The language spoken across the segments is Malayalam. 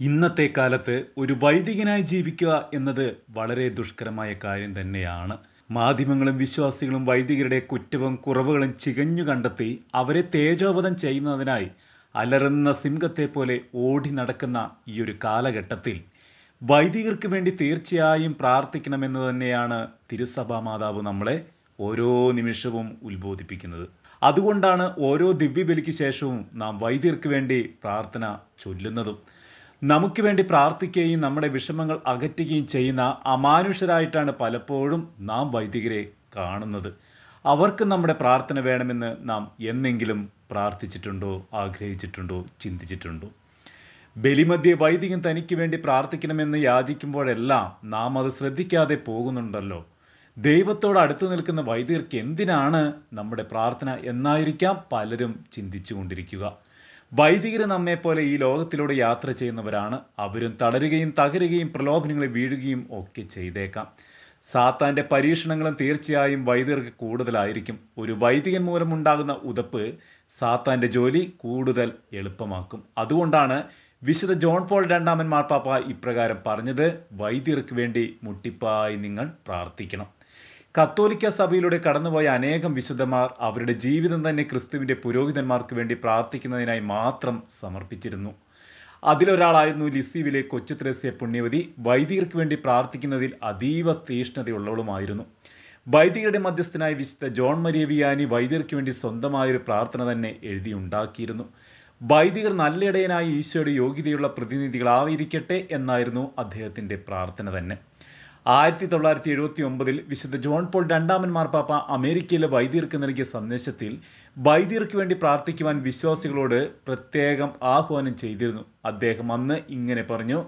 ഇന്നത്തെ കാലത്ത് ഒരു വൈദികനായി ജീവിക്കുക എന്നത് വളരെ ദുഷ്കരമായ കാര്യം തന്നെയാണ്. മാധ്യമങ്ങളും വിശ്വാസികളും വൈദികരുടെ കുറ്റവും കുറവുകളും ചികഞ്ഞു കണ്ടെത്തി അവരെ തേജോവധം ചെയ്യുന്നതിനായി അലറുന്ന സിംഹത്തെ പോലെ ഓടി നടക്കുന്ന ഈ ഒരു കാലഘട്ടത്തിൽ വൈദികർക്ക് വേണ്ടി തീർച്ചയായും പ്രാർത്ഥിക്കണമെന്ന് തന്നെയാണ് തിരുസഭാ മാതാവ് നമ്മളെ ഓരോ നിമിഷവും ഉത്ബോധിപ്പിക്കുന്നത്. അതുകൊണ്ടാണ് ഓരോ ദിവ്യബലിക്ക് ശേഷവും നാം വൈദ്യർക്ക് വേണ്ടി പ്രാർത്ഥന ചൊല്ലുന്നതും. നമുക്ക് വേണ്ടി പ്രാർത്ഥിക്കുകയും നമ്മുടെ വിഷമങ്ങൾ അകറ്റുകയും ചെയ്യുന്ന അമാനുഷരായിട്ടാണ് പലപ്പോഴും നാം വൈദികരെ കാണുന്നത്. അവർക്ക് നമ്മുടെ പ്രാർത്ഥന വേണമെന്ന് നാം എന്നെങ്കിലും പ്രാർത്ഥിച്ചിട്ടുണ്ടോ ആഗ്രഹിച്ചിട്ടുണ്ടോ ചിന്തിച്ചിട്ടുണ്ടോ? ബലിമധ്യ വൈദികൻ തനിക്ക് വേണ്ടി പ്രാർത്ഥിക്കണമെന്ന് യാചിക്കുമ്പോഴെല്ലാം നാം അത് ശ്രദ്ധിക്കാതെ പോകുന്നുണ്ടല്ലോ. ദൈവത്തോട് അടുത്തു നിൽക്കുന്ന വൈദികർക്ക് എന്തിനാണ് നമ്മുടെ പ്രാർത്ഥന എന്നായിരിക്കാം പലരും ചിന്തിച്ചു കൊണ്ടിരിക്കുക വൈദികർ നമ്മെപ്പോലെ ഈ ലോകത്തിലൂടെ യാത്ര ചെയ്യുന്നവരാണ്. അവരും തളരുകയും തകരുകയും പ്രലോഭനങ്ങളെ വീഴുകയും ഒക്കെ ചെയ്തേക്കാം. സാത്താന്റെ പരീക്ഷണങ്ങളും തീർച്ചയായും വൈദികർക്ക് കൂടുതലായിരിക്കും. ഒരു വൈദികൻ മൂലമുണ്ടാകുന്ന ഉതപ്പ് സാത്താന്റെ ജോലി കൂടുതൽ എളുപ്പമാക്കും. അതുകൊണ്ടാണ് വിശുദ്ധ ജോൺ പോൾ രണ്ടാമൻ മാർപ്പാപ്പ ഇപ്രകാരം പറഞ്ഞത് വൈദികർക്ക് വേണ്ടി മുട്ടിപ്പായി നിങ്ങൾ പ്രാർത്ഥിക്കണം. കത്തോലിക്ക സഭയിലൂടെ കടന്നുപോയ അനേകം വിശുദ്ധന്മാർ അവരുടെ ജീവിതം തന്നെ ക്രിസ്തുവിന്റെ പുരോഹിതന്മാർക്ക് വേണ്ടി പ്രാർത്ഥിക്കുന്നതിനായി മാത്രം സമർപ്പിച്ചിരുന്നു. അതിലൊരാളായിരുന്നു ലിസീവിലെ കൊച്ചു ത്രേസ്യ പുണ്യവതി. വൈദികർക്ക് വേണ്ടി പ്രാർത്ഥിക്കുന്നതിൽ അതീവ തീഷ്ണതയുള്ളവളുമായിരുന്നു. വൈദികരുടെ മധ്യസ്ഥനായ വിശുദ്ധ ജോൺ മരിയ വിയാനി വൈദികർക്ക് വേണ്ടി സ്വന്തമായൊരു പ്രാർത്ഥന തന്നെ എഴുതിയുണ്ടാക്കിയിരുന്നു. വൈദികർ നല്ലിടയനായി ഈശോയുടെ യോഗ്യതയുള്ള പ്രതിനിധികളായിരിക്കട്ടെ എന്നായിരുന്നു അദ്ദേഹത്തിന്റെ പ്രാർത്ഥന തന്നെ. ആയിരത്തി തൊള്ളായിരത്തി എഴുപത്തി ഒമ്പതിൽ വിശുദ്ധ ജോൺ പോൾ രണ്ടാമൻ മാർപ്പാപ്പ അമേരിക്കയിലെ വൈദ്യർക്ക് നൽകിയ സന്ദേശത്തിൽ വൈദ്യർക്ക് വേണ്ടി പ്രാർത്ഥിക്കുവാൻ വിശ്വാസികളോട് പ്രത്യേകം ആഹ്വാനം ചെയ്തിരുന്നു. അദ്ദേഹം അന്ന് ഇങ്ങനെ പറഞ്ഞു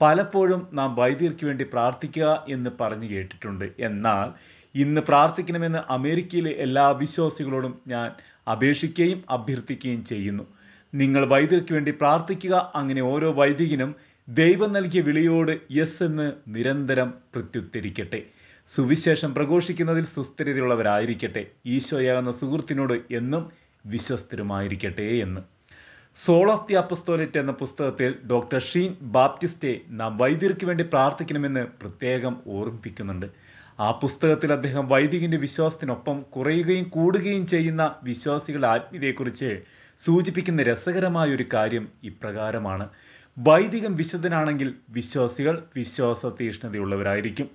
പലപ്പോഴും നാം വൈദ്യർക്ക് വേണ്ടി പ്രാർത്ഥിക്കുക എന്ന് പറഞ്ഞു കേട്ടിട്ടുണ്ട്. എന്നാൽ ഇന്ന് പ്രാർത്ഥിക്കണമെന്ന് അമേരിക്കയിലെ എല്ലാ വിശ്വാസികളോടും ഞാൻ അപേക്ഷിക്കുകയും അഭ്യർത്ഥിക്കുകയും ചെയ്യുന്നു. നിങ്ങൾ വൈദ്യർക്ക് വേണ്ടി പ്രാർത്ഥിക്കുക അങ്ങനെ ഓരോ വൈദികനും ദൈവം നൽകിയ വിളിയോട് യെസ് എന്ന് നിരന്തരം പ്രത്യുത്തരിക്കട്ടെ. സുവിശേഷം പ്രഘോഷിക്കുന്നതിൽ സുസ്ഥിരതയുള്ളവരായിരിക്കട്ടെ. ഈശോയാകുന്ന സുഹൃത്തിനോട് എന്നും വിശ്വസ്തരുമായിരിക്കട്ടെ എന്ന്. സോൾ ഓഫ് ദി അപ്പസ്തോലറ്റ് എന്ന പുസ്തകത്തിൽ ഡോക്ടർ ഷീൻ ബാപ്റ്റിസ്റ്റെ നാം വൈദ്യർക്ക് വേണ്ടി പ്രാർത്ഥിക്കണമെന്ന് പ്രത്യേകം ഓർമ്മിപ്പിക്കുന്നുണ്ട്. ആ പുസ്തകത്തിൽ അദ്ദേഹം വൈദികന്റെ വിശ്വാസത്തിനൊപ്പം കുറയുകയും കൂടുകയും ചെയ്യുന്ന വിശ്വാസികളുടെ ആത്മീയതയെക്കുറിച്ച് സൂചിപ്പിക്കുന്ന രസകരമായ ഒരു കാര്യം ഇപ്രകാരമാണ്. വൈദികൻ വിശുദ്ധനാണെങ്കിൽ വിശ്വാസികൾ വിശ്വാസ തീഷ്ണതയുള്ളവരായിരിക്കും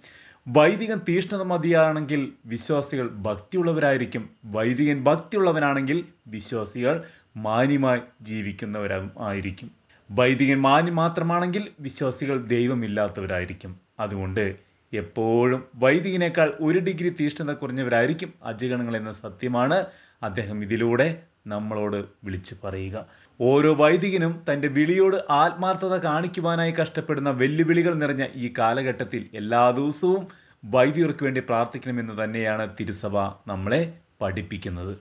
വൈദികൻ തീഷ്ണത മതിയാണെങ്കിൽ വിശ്വാസികൾ ഭക്തിയുള്ളവരായിരിക്കും. വൈദികൻ ഭക്തിയുള്ളവനാണെങ്കിൽ വിശ്വാസികൾ മാന്യമായി ജീവിക്കുന്നവരും ആയിരിക്കും. വൈദികൻ മാന്യം മാത്രമാണെങ്കിൽ വിശ്വാസികൾ ദൈവമില്ലാത്തവരായിരിക്കും. അതുകൊണ്ട് എപ്പോഴും വൈദികനേക്കാൾ ഒരു ഡിഗ്രി തീഷ്ണത കുറഞ്ഞവരായിരിക്കും അജഗണങ്ങൾ എന്ന സത്യമാണ്. അദ്ദേഹം ഇതിലൂടെ നമ്മളോട് വിളിച്ചു പറയുക. ഓരോ വൈദികനും തന്റെ വിളിയോട് ആത്മാർത്ഥത കാണിക്കുവാനായി കഷ്ടപ്പെടുന്ന വെല്ലുവിളികൾ നിറഞ്ഞ ഈ കാലഘട്ടത്തിൽ എല്ലാ ദിവസവും വൈദികർക്ക് വേണ്ടി പ്രാർത്ഥിക്കണമെന്ന് തന്നെയാണ് തിരുസഭ നമ്മളെ പഠിപ്പിക്കുന്നത്.